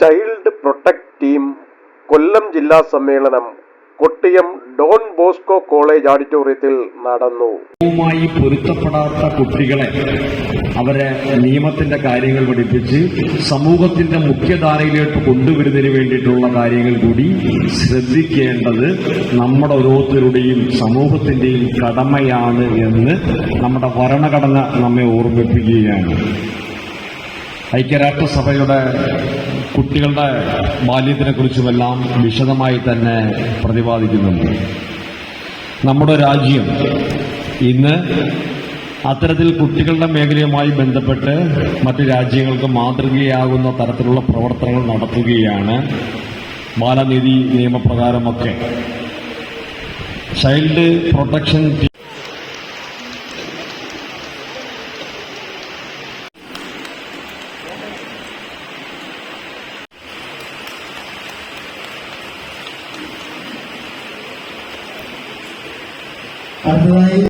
Child protect team കൊല്ലം ജില്ലാ സമ്മേളനം Kottiyam Don Bosco college ഓഡിറ്റോറിയത്തിൽ നടന്നു. വുമായി പൊരുത്തപ്പെടാത്ത കുട്ടികളെ അവരെ നിയമത്തിന്റെ കാര്യങ്ങൾ പഠിപ്പിച്ച് സമൂഹത്തിന്റെ മുഖ്യധാരയിലേക്ക് കൊണ്ടുവരുന്നതിന് വേണ്ടിയിട്ടുള്ള കാര്യങ്ങൾ കൂടി ശ്രദ്ധിക്കേണ്ടത് നമ്മുടെ ഓരോരുത്തരുടെയും സമൂഹത്തിന്റെയും കടമയാണ് എന്ന് നമ്മുടെ ഭരണഘടന നമ്മെ ഓർമ്മിപ്പിക്കുകയാണ്. ഐക്യരാഷ്ട്രസഭയുടെ കുട്ടികളുടെ ബാല്യത്തിനെ കുറിച്ചുമെല്ലാം വിശദമായി തന്നെ പ്രതിപാദിക്കുന്നുണ്ട്. നമ്മുടെ രാജ്യം ഇന്ന് അത്തരത്തിൽ കുട്ടികളുടെ മേഖലയുമായി ബന്ധപ്പെട്ട് മറ്റ് രാജ്യങ്ങൾക്ക് മാതൃകയാകുന്ന തരത്തിലുള്ള പ്രവർത്തനങ്ങൾ നടത്തുകയാണ് ബാലനീതി നിയമപ്രകാരമൊക്കെ. ചൈൽഡ് പ്രൊട്ടക്ഷൻ അടുത്തതായി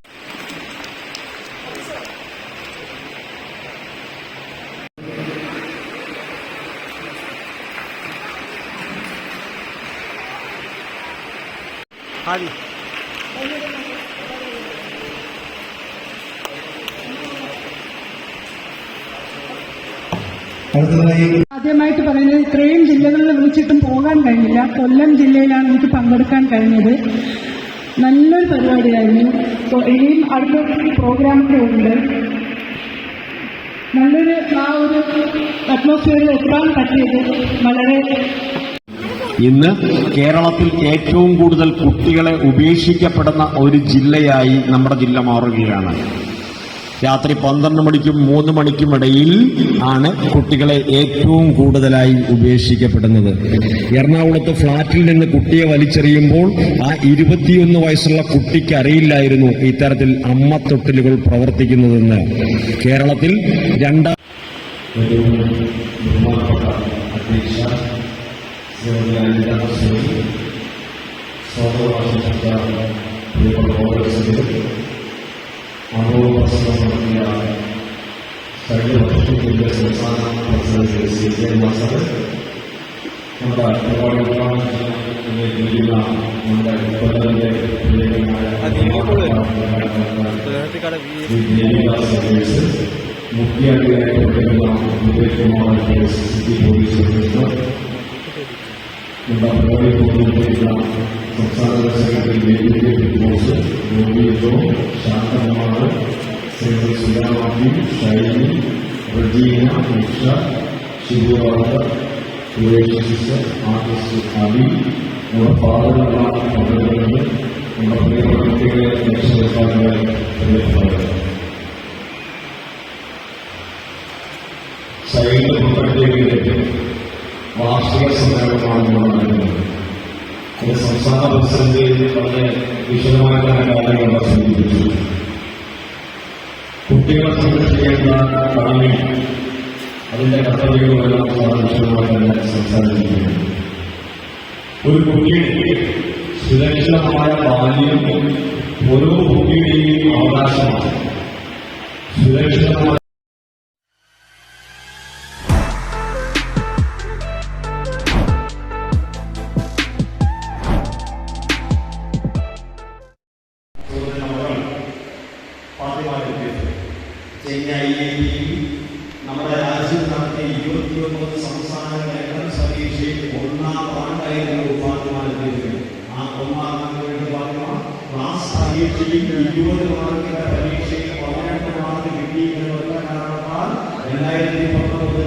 ആദ്യമായിട്ട് പറയുന്നത് ഇത്രയും ജില്ലകളിൽ വിളിച്ചിട്ടും പോകാൻ കഴിഞ്ഞില്ല. കൊല്ലം ജില്ലയിലാണ് എനിക്ക് പങ്കെടുക്കാൻ കഴിഞ്ഞത്. നല്ലൊരു പരിപാടിയായിരുന്നു. ഇനിയും അടുത്ത പ്രോഗ്രാമൊക്കെ ഉണ്ട്. നല്ലൊരു ആ ഒരു അറ്റ്മോസ്ഫിയറിൽ എത്താൻ പറ്റിയത് വളരെ ഇന്ന് കേരളത്തിൽ ഏറ്റവും കൂടുതൽ കുട്ടികളെ ഉപേക്ഷിക്കപ്പെടുന്ന ഒരു ജില്ലയായി നമ്മുടെ ജില്ല മാറുകയാണ്. രാത്രി പന്ത്രണ്ട് മണിക്കും മൂന്ന് മണിക്കും ഇടയിൽ ആണ് കുട്ടികളെ ഏറ്റവും കൂടുതലായി ഉപേക്ഷിക്കപ്പെടുന്നത്. എറണാകുളത്ത് ഫ്ളാറ്റിൽ നിന്ന് കുട്ടിയെ വലിച്ചെറിയുമ്പോൾ ആ ഇരുപത്തിയൊന്ന് വയസ്സുള്ള കുട്ടിക്ക് അറിയില്ലായിരുന്നു ഇത്തരത്തിൽ അമ്മ തൊട്ടിലുകൾ പ്രവർത്തിക്കുന്നതെന്ന്. കേരളത്തിൽ രണ്ടാം തുടങ്ങിയ കഴിഞ്ഞ വർഷത്തിന്റെ സംസ്ഥാന പ്രസിഡന്റ് സി കെ മാസ്റ്റർ നമ്മുടെ പരിപാടി ഉദ്ഘാടനം ചെയ്യുന്ന നമ്മുടെ കൊല്ലത്തിന്റെ മുഖ്യ അതിഥിയായിട്ടുള്ള Vivek Kumar city police commissioner നമ്മുടെ പരിപാടി സംസ്ഥാന സെക്രട്ടറി ബോസ് യോഗി സൈനിക പ്രവർത്തകരുടെ വാർഷിക സമ്മേളനമാണ് നമ്മൾ നടക്കുന്നത് അത് സംസ്ഥാന പ്രസിഡന്റ് വളരെ വിശദമായ കാര്യങ്ങൾ സൂചിപ്പിച്ചു കുട്ടികളെ സംരക്ഷിക്കേണ്ട കടമയും അതിന്റെ കർത്തവ്യവുമെല്ലാം വിശദമായി തന്നെ സംസാരിച്ചിരിക്കുന്നു ഒരു കുട്ടിയുടെ സുരക്ഷിതമായ ബാല്യം ഓരോ കുട്ടിയുടെയും അവകാശമാണ്. സുരക്ഷിതമായ ചെന്നൈ നമ്മുടെ രാജ്യം നടത്തിയ ഇരുപത്തിയൊമ്പത് സംസ്ഥാന എൻട്രൻസ് പരീക്ഷയിൽ ഒന്നാം റാങ്കായിരുന്നു ഫാത്തിമാനെത്തിയത് ആ ഒന്നാം റാങ്ക് ഫാത്തിമ ക്ലാസ് പരീക്ഷയിൽ ഇരുപത് മാർക്കിന്റെ പരീക്ഷയിൽ പതിനെട്ട് മാർക്ക് കിട്ടി എന്ന് വെക്കാൻ കാരണത്താൽ രണ്ടായിരത്തി പത്തൊമ്പത്